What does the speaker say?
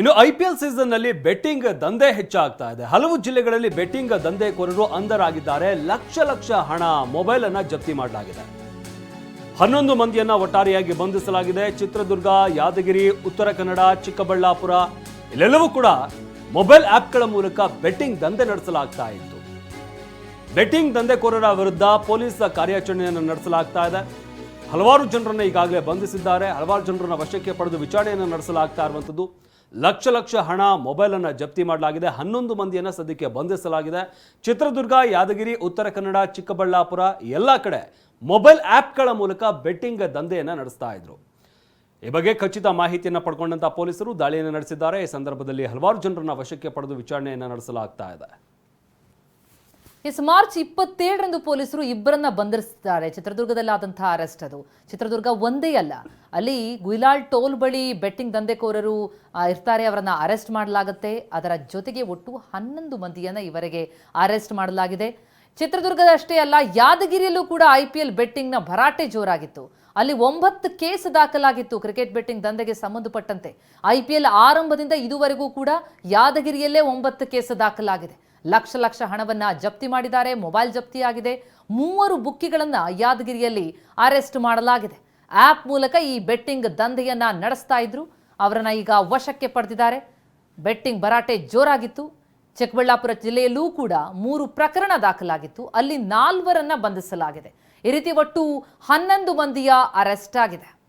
ಇನ್ನು I P L ಸೀಸನ್ನಲ್ಲಿ betting ದಂಧೆ ಹೆಚ್ಚಾಗ್ತಾ ಇದೆ. ಹಲವು ಜಿಲ್ಲೆಗಳಲ್ಲಿ ಬೆಟ್ಟಿಂಗ್ ದಂಧೆಕೋರರು ಅಂಧರಾಗಿದ್ದಾರೆ. ಲಕ್ಷ ಲಕ್ಷ ಹಣ ಮೊಬೈಲ್ ಅನ್ನ ಜಪ್ತಿ ಮಾಡಲಾಗಿದೆ. ಹನ್ನೊಂದು ಮಂದಿಯನ್ನ ಒಟ್ಟಾರೆಯಾಗಿ ಬಂಧಿಸಲಾಗಿದೆ. ಚಿತ್ರದುರ್ಗ, ಯಾದಗಿರಿ, ಉತ್ತರ ಕನ್ನಡ, ಚಿಕ್ಕಬಳ್ಳಾಪುರ ಇಲ್ಲೆಲ್ಲವೂ ಕೂಡ ಮೊಬೈಲ್ ಆಪ್ಗಳ ಮೂಲಕ ಬೆಟ್ಟಿಂಗ್ ದಂಧೆ ನಡೆಸಲಾಗ್ತಾ ಇತ್ತು. ಬೆಟ್ಟಿಂಗ್ ದಂಧೆಕೋರರ ವಿರುದ್ಧ ಪೊಲೀಸ್ ಕಾರ್ಯಾಚರಣೆಯನ್ನು ನಡೆಸಲಾಗ್ತಾ ಇದೆ. ಹಲವಾರು ಜನರನ್ನು ಈಗಾಗಲೇ ಬಂಧಿಸಿದ್ದಾರೆ. ಹಲವಾರು ಜನರನ್ನು ವಶಕ್ಕೆ ಪಡೆದು ವಿಚಾರಣೆಯನ್ನು ನಡೆಸಲಾಗ್ತಾ ಇರುವಂಥದ್ದು ಲಕ್ಷ ಲಕ್ಷ ಹಣ ಮೊಬೈಲ್ ಅನ್ನ ಜಪ್ತಿ ಮಾಡಲಾಗಿದೆ. ಹನ್ನೊಂದು ಮಂದಿಯನ್ನು ಸದ್ಯಕ್ಕೆ ಬಂಧಿಸಲಾಗಿದೆ. ಚಿತ್ರದುರ್ಗ, ಯಾದಗಿರಿ, ಉತ್ತರ ಕನ್ನಡ, ಚಿಕ್ಕಬಳ್ಳಾಪುರ ಎಲ್ಲ ಕಡೆ ಮೊಬೈಲ್ ಆ್ಯಪ್ಗಳ ಮೂಲಕ ಬೆಟ್ಟಿಂಗ್ ದಂಧೆಯನ್ನು ನಡೆಸ್ತಾ ಇದ್ರು. ಈ ಬಗ್ಗೆ ಖಚಿತ ಮಾಹಿತಿಯನ್ನು ಪಡ್ಕೊಂಡಂಥ ಪೊಲೀಸರು ದಾಳಿಯನ್ನು ನಡೆಸಿದ್ದಾರೆ. ಈ ಸಂದರ್ಭದಲ್ಲಿ ಹಲವಾರು ಜನರನ್ನು ವಶಕ್ಕೆ ಪಡೆದು ವಿಚಾರಣೆಯನ್ನು ನಡೆಸಲಾಗ್ತಾ ಇದೆ. ಎಸ್ ಮಾರ್ಚ್ ಇಪ್ಪತ್ತೇಳರಂದು ಪೊಲೀಸರು ಇಬ್ಬರನ್ನ ಬಂಧಿಸಿದ್ದಾರೆ ಚಿತ್ರದುರ್ಗದಲ್ಲಿ ಆದಂತಹ ಅರೆಸ್ಟ್ ಅದು. ಚಿತ್ರದುರ್ಗ ಒಂದೇ ಅಲ್ಲ. ಅಲ್ಲಿ ಗುಯಿಲಾಲ್ ಟೋಲ್ ಬಳಿ ಬೆಟ್ಟಿಂಗ್ ದಂಧೆಕೋರರು ಇರ್ತಾರೆ, ಅವರನ್ನ ಅರೆಸ್ಟ್ ಮಾಡಲಾಗುತ್ತೆ. ಅದರ ಜೊತೆಗೆ ಒಟ್ಟು ಹನ್ನೊಂದು ಮಂದಿಯನ್ನ ಇವರೆಗೆ ಅರೆಸ್ಟ್ ಮಾಡಲಾಗಿದೆ. ಚಿತ್ರದುರ್ಗದ ಅಷ್ಟೇ ಅಲ್ಲ, ಯಾದಗಿರಿಯಲ್ಲೂ ಕೂಡ ಐ ಪಿ ಎಲ್ ಬೆಟ್ಟಿಂಗ್ನ ಭರಾಟೆ ಜೋರಾಗಿತ್ತು. ಅಲ್ಲಿ ಒಂಬತ್ತು ಕೇಸ್ ದಾಖಲಾಗಿತ್ತು ಕ್ರಿಕೆಟ್ ಬೆಟ್ಟಿಂಗ್ ದಂಧೆಗೆ ಸಂಬಂಧಪಟ್ಟಂತೆ. ಐ ಪಿ ಎಲ್ ಆರಂಭದಿಂದ ಇದುವರೆಗೂ ಕೂಡ ಯಾದಗಿರಿಯಲ್ಲೇ ಒಂಬತ್ತು ಕೇಸ್ ದಾಖಲಾಗಿದೆ. ಲಕ್ಷ ಲಕ್ಷ ಹಣವನ್ನ ಜಪ್ತಿ ಮಾಡಿದ್ದಾರೆ. ಮೊಬೈಲ್ ಜಪ್ತಿಯಾಗಿದೆ. ಮೂವರು ಬುಕ್ಕಿಗಳನ್ನು ಯಾದಗಿರಿಯಲ್ಲಿ ಅರೆಸ್ಟ್ ಮಾಡಲಾಗಿದೆ. ಆಪ್ ಮೂಲಕ ಈ ಬೆಟ್ಟಿಂಗ್ ದಂಧೆಯನ್ನು ನಡೆಸ್ತಾ ಇದ್ರು. ಅವರನ್ನು ಈಗ ವಶಕ್ಕೆ ಪಡೆದಿದ್ದಾರೆ. ಬೆಟ್ಟಿಂಗ್ ಭರಾಟೆ ಜೋರಾಗಿತ್ತು. ಚಿಕ್ಕಬಳ್ಳಾಪುರ ಜಿಲ್ಲೆಯಲ್ಲೂ ಕೂಡ ಮೂರು ಪ್ರಕರಣ ದಾಖಲಾಗಿತ್ತು. ಅಲ್ಲಿ ನಾಲ್ವರನ್ನ ಬಂಧಿಸಲಾಗಿದೆ. ಈ ರೀತಿ ಒಟ್ಟು ಹನ್ನೊಂದು ಮಂದಿಯ ಅರೆಸ್ಟ್ ಆಗಿದೆ.